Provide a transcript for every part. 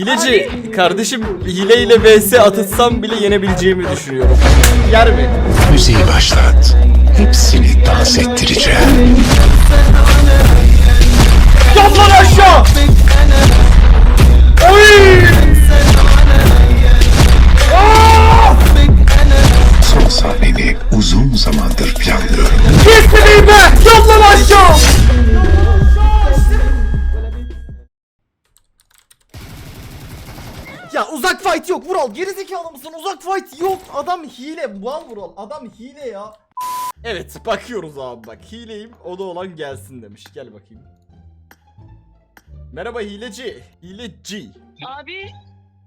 Hileci kardeşim hileyle vs atıtsam bile yenebileceğimi düşünüyorum. Yer mi? Müziği başlat. Hepsini dans ettireceğim. Yat lan aşağı! Oy! Son sahneni uzun zamandır planlıyorum. Kestireyim be! Yat lan aşağı! Ya uzak fight yok Vural. Gerizekalı mısın? Uzak fight yok. Adam hile. Vural Vural adam hile ya. Evet bakıyoruz abi bak. Hileyim o da olan gelsin demiş. Gel bakayım. Merhaba hileci. Hileci. Abi.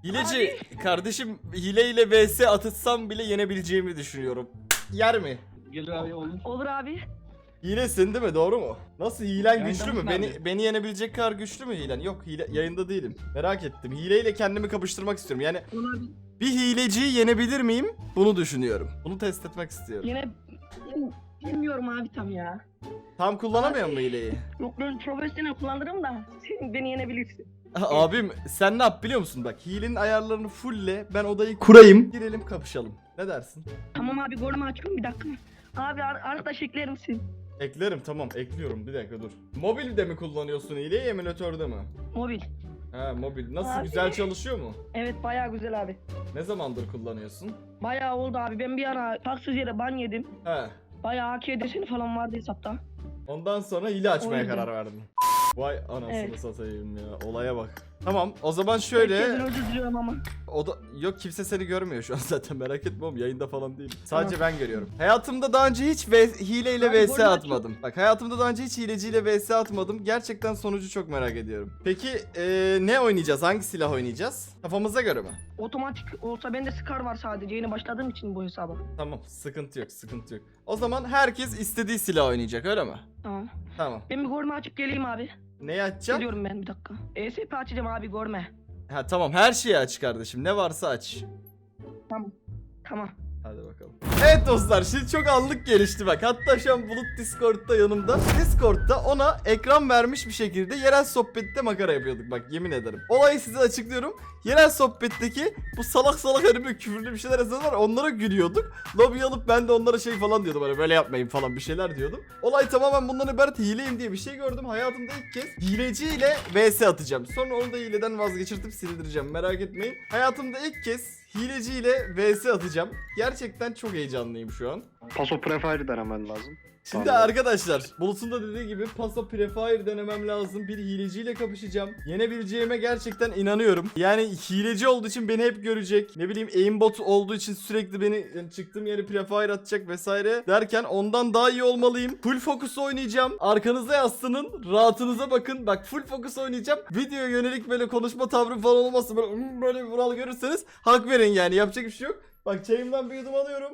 Hileci kardeşim hileyle vs atıtsam bile yenebileceğimi düşünüyorum. Yer mi? Gelir abi olur. olur abi. Hilesin değil mi doğru mu? Nasıl hilen Yayında güçlü mü? Beni abi? beni yenebilecek kadar güçlü mü hilen? Yok hile yayında değilim. Merak ettim. Hileyle kendimi kapıştırmak istiyorum. Yani bir hileciyi yenebilir miyim? Bunu düşünüyorum. Bunu test etmek istiyorum. Yine bilmiyorum abi tam ya. Tam kullanamıyor mu hileyi? Yok ben profesyonel kullanırım da sen beni yenebilirsin. Abim sen ne yap biliyor musun? Bak hilenin ayarlarını fullle ben odayı kurayım. Girelim kapışalım. Ne dersin? Tamam abi golümü açıyorum bir dakika. Abi ar arkadaş ekler misin? Eklerim tamam ekliyorum bir dakika dur. Mobilde mi kullanıyorsun hileyi emülatörde mi? Mobil. Ha mobil. Nasıl Abi. güzel çalışıyor mu? Evet bayağı güzel abi. Ne zamandır kullanıyorsun? Bayağı oldu abi. Ben bir ara haksız yere ban yedim. He. Bayağı AK deseni falan vardı hesapta. Ondan sonra hile açmaya karar verdim. Vay anasını Evet. satayım ya. Olaya bak. Tamam o zaman şöyle. Herkesten özür diliyorum ama. O da yok kimse seni görmüyor şu an zaten merak etme oğlum yayında falan değil. Sadece ben görüyorum. Hayatımda daha önce hiç v- hileyle Abi, vs golü atmadım. Bak hayatımda daha önce hiç hileciyle vs atmadım. Gerçekten sonucu çok merak ediyorum. Peki eee, ne oynayacağız? Hangi silah oynayacağız? Kafamıza göre mi? Otomatik olsa bende Scar var sadece. Yeni başladığım için bu hesaba. Tamam sıkıntı yok sıkıntı yok. O zaman herkes istediği silah oynayacak öyle mi? Tamam. Tamam. Ben bir gorme açıp geleyim abi. Neyi açacağım? Geliyorum ben bir dakika. ESP açacağım abi gorme. Ha tamam her şeyi aç kardeşim. Ne varsa aç. Tamam. Tamam. Hadi bakalım. Evet dostlar şimdi çok anlık gelişti bak. Hatta şu an Bulut Discord'da yanımda. Discord'da ona ekran vermiş bir şekilde yerel sohbette makara yapıyorduk bak yemin ederim. Olayı size açıklıyorum. Yerel sohbetteki bu salak salak hani böyle küfürlü bir şeyler yazanlar onlara gülüyorduk. Lobby alıp ben de onlara şey falan diyordum hani böyle yapmayın falan bir şeyler diyordum. Olay tamamen bundan ibaret hileyim diye bir şey gördüm. Hayatımda ilk kez hileciyle vs atacağım. Sonra onu da hileden vazgeçirtip sildireceğim merak etmeyin. Hayatımda ilk kez hileciyle vs atacağım. Gerçekten çok heyecanlıyım şu an. Paso Prefire denemen lazım. Şimdi Tamam. arkadaşlar Bulut'un da dediği gibi Paso Prefire denemem lazım. Bir hileciyle kapışacağım. Yenebileceğime gerçekten inanıyorum. Yani hileci olduğu için beni hep görecek. Ne bileyim aimbot olduğu için sürekli beni yani çıktığım yere Prefire atacak vesaire derken ondan daha iyi olmalıyım. Full focus oynayacağım. Arkanıza yaslanın. Rahatınıza bakın. Bak full focus oynayacağım. Videoya yönelik böyle konuşma tavrım falan olmasın. Böyle, "Hmm," böyle bir vural görürseniz hak verin yani. Yapacak bir şey yok. Bak çayımdan bir yudum alıyorum.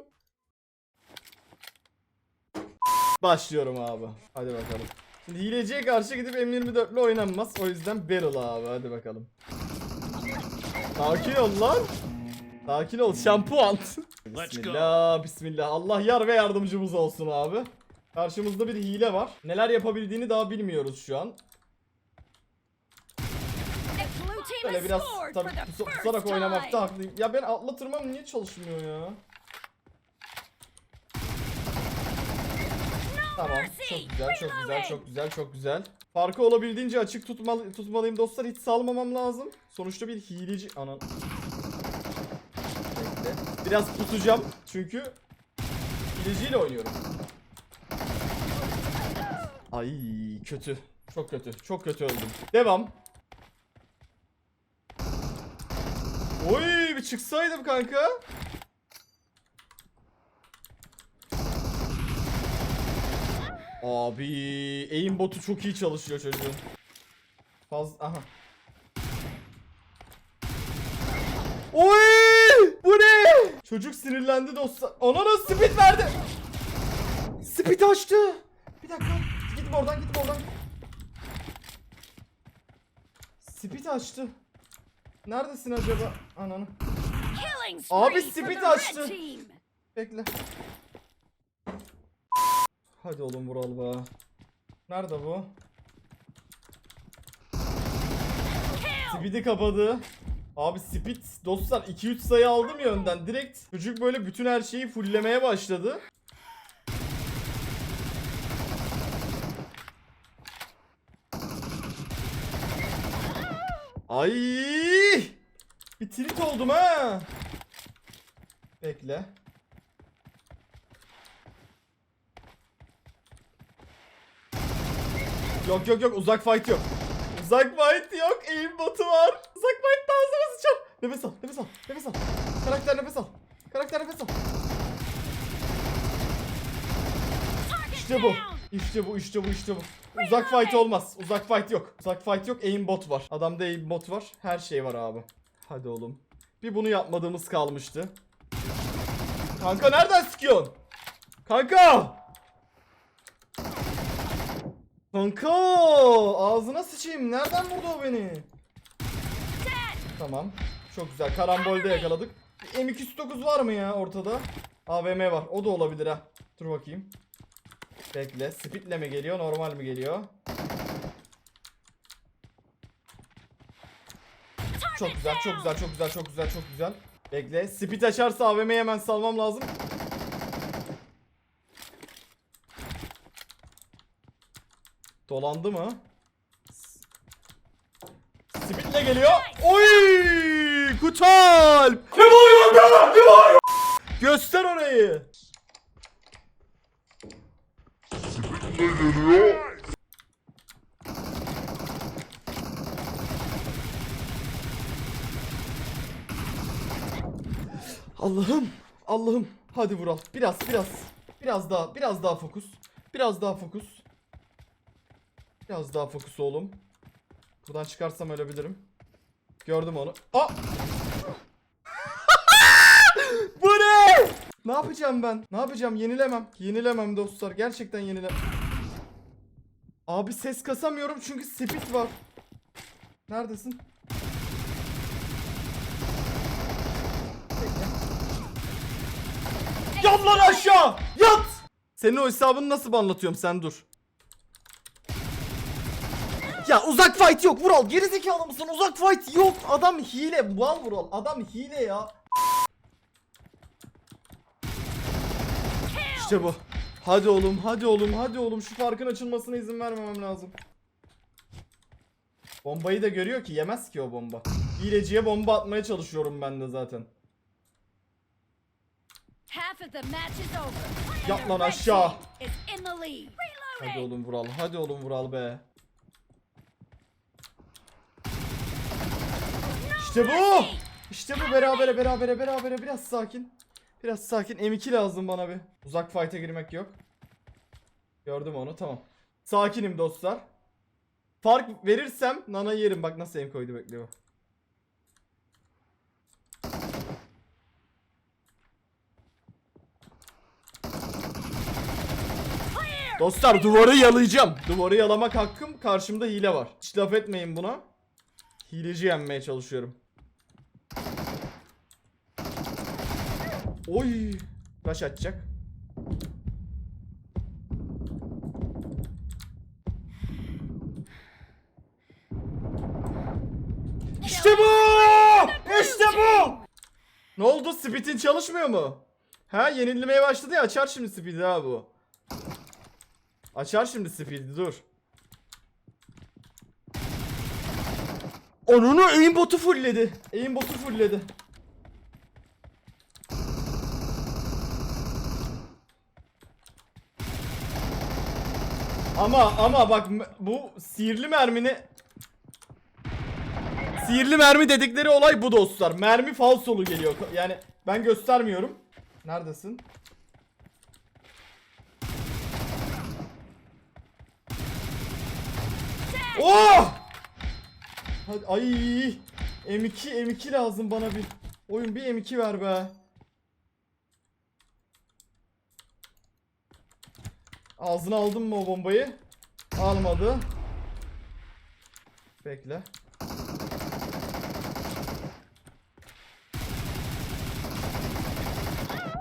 Başlıyorum abi. Hadi bakalım. Şimdi hileciye karşı gidip M24 ile oynanmaz. O yüzden barrel abi. Hadi bakalım. Sakin ol lan. Sakin ol. Şampuan. bismillah. Bismillah. Allah yar ve yardımcımız olsun abi. Karşımızda bir hile var. Neler yapabildiğini daha bilmiyoruz şu an. Böyle biraz tabii pusu- pusarak oynamakta haklıyım. Ya ben atla tırmam niye çalışmıyor ya? Tamam. Çok güzel, çok güzel, çok güzel, çok güzel. Farkı olabildiğince açık tutmalı, tutmalıyım dostlar. Hiç salmamam lazım. Sonuçta bir hileci... Anan. Bekle. Biraz tutacağım çünkü hileciyle oynuyorum. Ay kötü. Çok kötü. Çok kötü öldüm. Devam. Oy bir çıksaydım kanka. Abi aimbotu çok iyi çalışıyor çocuğun. Faz aha. Oy! Bu ne? Çocuk sinirlendi dostlar. Ona da speed verdi. Speed açtı. Bir dakika. Gitme oradan gitme oradan. Speed açtı. Neredesin acaba? Ananı. Abi speed açtı. Bekle. Hadi oğlum Vural be. Nerede bu? Speed'i kapadı. Abi Speed dostlar 2-3 sayı aldım ya önden. Direkt çocuk böyle bütün her şeyi fulllemeye başladı. Ay! Bir tilt oldum ha. Bekle. Yok yok yok uzak fight yok. Uzak fight yok. Aim botu var. Uzak fight daha hızlı sıçacağım. Nefes al, nefes al, nefes al. Karakter nefes al. Karakter nefes al. İşte bu. İşte bu, işte bu, işte bu. Uzak fight olmaz. Uzak fight yok. Uzak fight yok. Aim bot var. Adamda aim bot var. Her şey var abi. Hadi oğlum. Bir bunu yapmadığımız kalmıştı. Kanka nereden sıkıyorsun? Kanka! Kanka! Ağzına sıçayım. Nereden vurdu o beni? Tamam. Çok güzel. Karambolde yakaladık. Bir M209 var mı ya ortada? AVM var. O da olabilir ha. Dur bakayım. Bekle. Speedle mi geliyor? Normal mi geliyor? Çok güzel, çok güzel, çok güzel, çok güzel, çok güzel. Bekle. Speed açarsa AVM'yi hemen salmam lazım. Dolandı mı? Speedle geliyor. Oy! Kutal! Ne bağırıyorsun be? Ne bağırıyorsun? Göster orayı. Allah'ım. Allah'ım. Hadi Vural. Biraz biraz. Biraz daha biraz daha fokus. Biraz daha fokus. Biraz daha fokus oğlum. Buradan çıkarsam ölebilirim. Gördüm onu. Aa! Bu ne? Ne yapacağım ben? Ne yapacağım? Yenilemem. Yenilemem dostlar. Gerçekten yenilemem. Abi ses kasamıyorum çünkü speed var. Neredesin? Yat lan aşağı! Yat! Senin o hesabını nasıl anlatıyorum sen dur. Ya uzak fight yok Vural. Gerizekalı mısın? Uzak fight yok. Adam hile. Mal Vural. Adam hile ya. İşte bu. Hadi oğlum hadi oğlum hadi oğlum. Şu farkın açılmasına izin vermemem lazım. Bombayı da görüyor ki yemez ki o bomba. Hileciye bomba atmaya çalışıyorum ben de zaten. Yat lan aşağı. Hadi oğlum Vural hadi oğlum Vural be İşte bu. İşte bu. Berabere berabere berabere. Biraz sakin. Biraz sakin. M2 lazım bana bir. Uzak fight'a girmek yok. Gördüm onu. Tamam. Sakinim dostlar. Fark verirsem Nana yerim. Bak nasıl aim koydu bekliyor. Dostlar duvarı yalayacağım. Duvarı yalamak hakkım. Karşımda hile var. Hiç laf etmeyin buna. Hileci yenmeye çalışıyorum. Oy. Taş atacak. İşte bu! İşte bu! Ne oldu? Speed'in çalışmıyor mu? Ha yenilmeye başladı ya açar şimdi speed'i ha bu. Açar şimdi speed'i dur. Onunu aimbotu fullledi. Aimbotu fullledi. Ama ama bak bu sihirli mermini Sihirli mermi dedikleri olay bu dostlar. Mermi falsolu geliyor. Yani ben göstermiyorum. Neredesin? Oh! Hadi ay M2 M2 lazım bana bir. Oyun bir M2 ver be. Ağzına aldın mı o bombayı? Almadı. Bekle.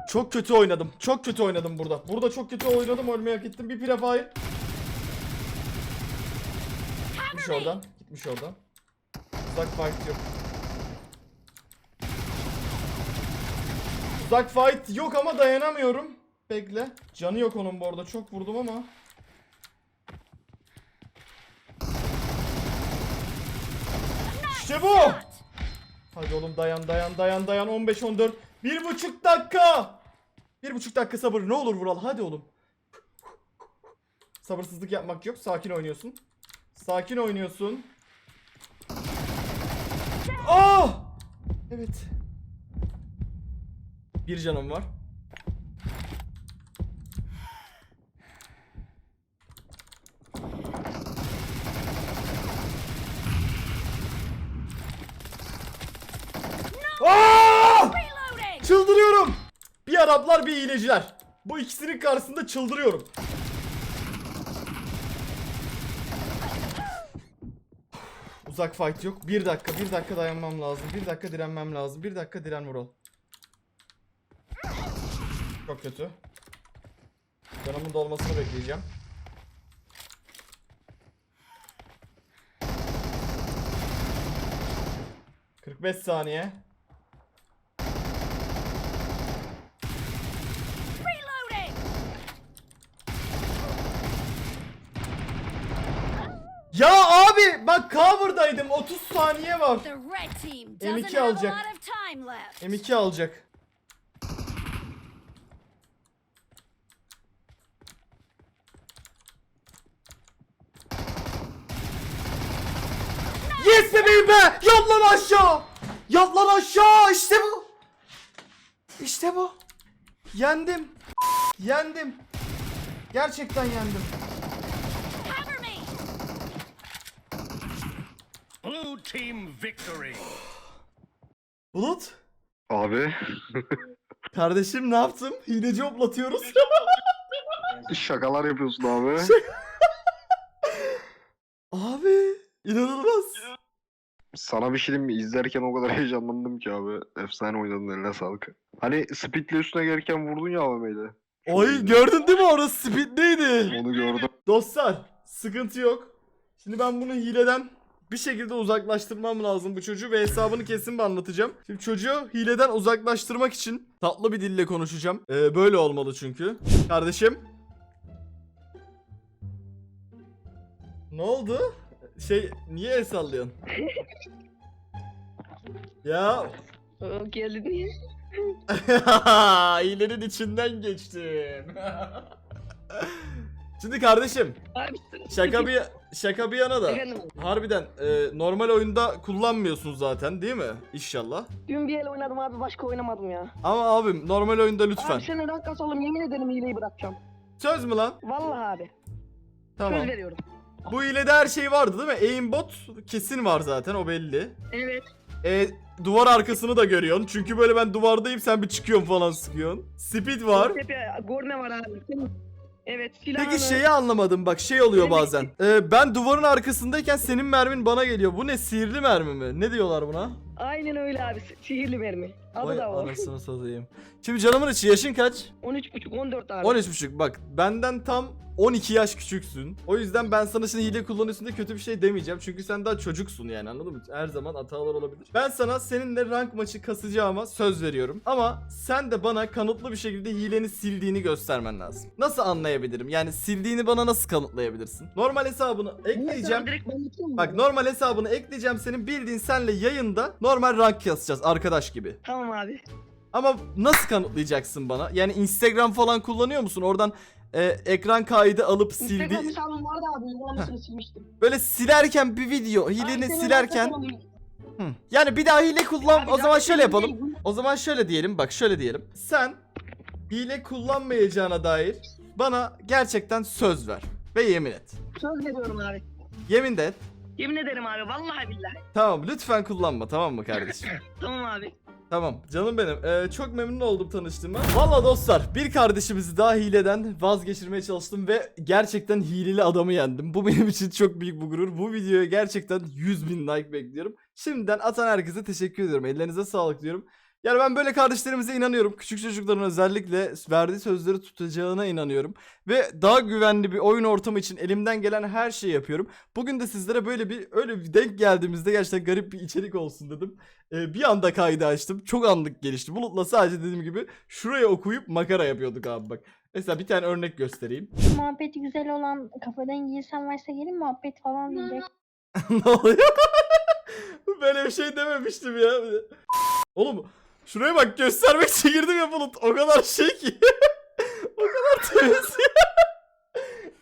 Çok kötü oynadım. Çok kötü oynadım burada. Burada çok kötü oynadım. Ölmeyi hak ettim. Bir prefire. Gitmiş oradan. Gitmiş oradan. Uzak fight yok. Uzak fight yok ama dayanamıyorum. Bekle. Canı yok onun bu arada. Çok vurdum ama. İşte bu. Hadi oğlum dayan dayan dayan dayan 15 14 bir buçuk dakika. Bir buçuk dakika sabır ne olur Vural hadi oğlum. Sabırsızlık yapmak yok sakin oynuyorsun. Sakin oynuyorsun. Ah! Evet. Bir canım var. Ah! Reloading! Çıldırıyorum. Bir Araplar bir hileciler. Bu ikisinin karşısında çıldırıyorum. Uzak fight yok. Bir dakika, bir dakika dayanmam lazım. Bir dakika direnmem lazım. Bir dakika diren Vural. Çok kötü. Canımın dolmasını bekleyeceğim. ...45 saniye. Reloading! Ya abi bak cover'daydım 30 saniye var. The red team doesn't M2 have a alacak. lot of time left. M2 alacak. Yes bebeğim be! Yat lan aşağı! Yat lan aşağı! İşte bu! İşte bu! Yendim! Yendim! Gerçekten yendim. Blue team victory. Bulut! Abi Kardeşim ne yaptım? Hileci hoplatıyoruz. şakalar yapıyorsun abi. Abi inanılmaz. Sana bir şey diyeyim mi? İzlerken o kadar heyecanlandım ki abi. Efsane oynadın eline sağlık. Hani speedle üstüne gelirken vurdun ya AVM'yle. Ay gördün değil mi orası speedliydi. Onu gördüm. Dostlar sıkıntı yok. Şimdi ben bunu hileden bir şekilde uzaklaştırmam lazım bu çocuğu ve hesabını kesin bir anlatacağım. Şimdi çocuğu hileden uzaklaştırmak için tatlı bir dille konuşacağım. Ee, böyle olmalı çünkü. Kardeşim. Ne oldu? Şey niye el sallıyorsun? ya Geldin niye? hilenin içinden geçtim. Şimdi kardeşim Abi Şaka bir şaka bir yana da. Efendim? Harbiden e, normal oyunda kullanmıyorsun zaten değil mi? İnşallah. Dün bir el oynadım abi başka oynamadım ya. Ama abim normal oyunda lütfen. Abi seni rank kasalım yemin ederim hileyi bırakacağım. Söz mü lan? Vallahi abi. Tamam. Söz veriyorum. Bu hilede her şey vardı değil mi? Aimbot kesin var zaten o belli. Evet. E, duvar arkasını da görüyorsun. Çünkü böyle ben duvardayım sen bir çıkıyorsun falan sıkıyorsun. Speed var. Tepe, gorme var abi. Evet silahını. Peki şeyi anlamadım bak şey oluyor Evet. bazen. E, ben duvarın arkasındayken senin mermin bana geliyor. Bu ne sihirli mermi mi? Ne diyorlar buna? Aynen öyle abi. Sihirli mermi. Adı Vay da o. anasını satayım. Şimdi canımın içi yaşın kaç? 13.5 14 abi. 13.5 bak benden tam 12 yaş küçüksün. O yüzden ben sana şimdi hile kullanıyorsun diye kötü bir şey demeyeceğim. Çünkü sen daha çocuksun yani anladın mı? Her zaman hatalar olabilir. Ben sana seninle rank maçı kasacağıma söz veriyorum. Ama sen de bana kanıtlı bir şekilde hileni sildiğini göstermen lazım. Nasıl anlayabilirim? Yani sildiğini bana nasıl kanıtlayabilirsin? Normal hesabını ekleyeceğim. Direkt ben? Bak normal hesabını ekleyeceğim senin bildiğin senle yayında normal rank kasacağız arkadaş gibi. Tamam abi. Ama nasıl kanıtlayacaksın bana? Yani Instagram falan kullanıyor musun? Oradan e, ekran kaydı alıp sildi. Instagram hesabım vardı abi. Uygulamasını silmiştim. Böyle silerken bir video, hileni silerken. Hı. Yani bir daha hile kullan. Abi O zaman şöyle yapalım. değil, O zaman şöyle diyelim. Bak şöyle diyelim. Sen hile kullanmayacağına dair bana gerçekten söz ver ve yemin et. Söz veriyorum abi. Yemin de et. Yemin ederim abi. Vallahi billahi. Tamam lütfen kullanma tamam mı kardeşim? Tamam abi. Tamam canım benim. Ee, çok memnun oldum tanıştığıma. Valla dostlar bir kardeşimizi daha hileden vazgeçirmeye çalıştım ve gerçekten hileli adamı yendim. Bu benim için çok büyük bir gurur. Bu videoya gerçekten 100 bin like bekliyorum. Şimdiden atan herkese teşekkür ediyorum. Ellerinize sağlık diyorum. Yani ben böyle kardeşlerimize inanıyorum. Küçük çocukların özellikle verdiği sözleri tutacağına inanıyorum. Ve daha güvenli bir oyun ortamı için elimden gelen her şeyi yapıyorum. Bugün de sizlere böyle bir öyle bir denk geldiğimizde gerçekten garip bir içerik olsun dedim. Ee, bir anda kaydı açtım. Çok anlık gelişti. Bulut'la sadece dediğim gibi şuraya okuyup makara yapıyorduk abi bak. Mesela bir tane örnek göstereyim. Muhabbeti güzel olan kafadan insan varsa gelin muhabbet falan diyecek. ne oluyor? Böyle bir şey dememiştim ya. Oğlum şuraya bak göstermek için girdim ya Bulut. O kadar şey ki. o kadar temiz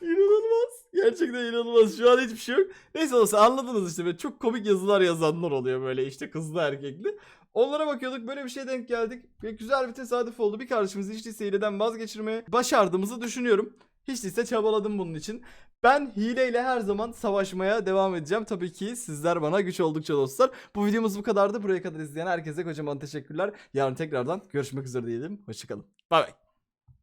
İnanılmaz. Gerçekten inanılmaz. Şu an hiçbir şey yok. Neyse olsa anladınız işte. Böyle çok komik yazılar yazanlar oluyor böyle işte kızlı erkekli. Onlara bakıyorduk böyle bir şeye denk geldik. Ve güzel bir tesadüf oldu. Bir kardeşimizi hiç değilse hileden vazgeçirmeye başardığımızı düşünüyorum. Hiç değilse çabaladım bunun için. Ben hileyle her zaman savaşmaya devam edeceğim. Tabii ki sizler bana güç oldukça dostlar. Bu videomuz bu kadardı. Buraya kadar izleyen herkese kocaman teşekkürler. Yarın tekrardan görüşmek üzere diyelim. Hoşçakalın. Bay bay.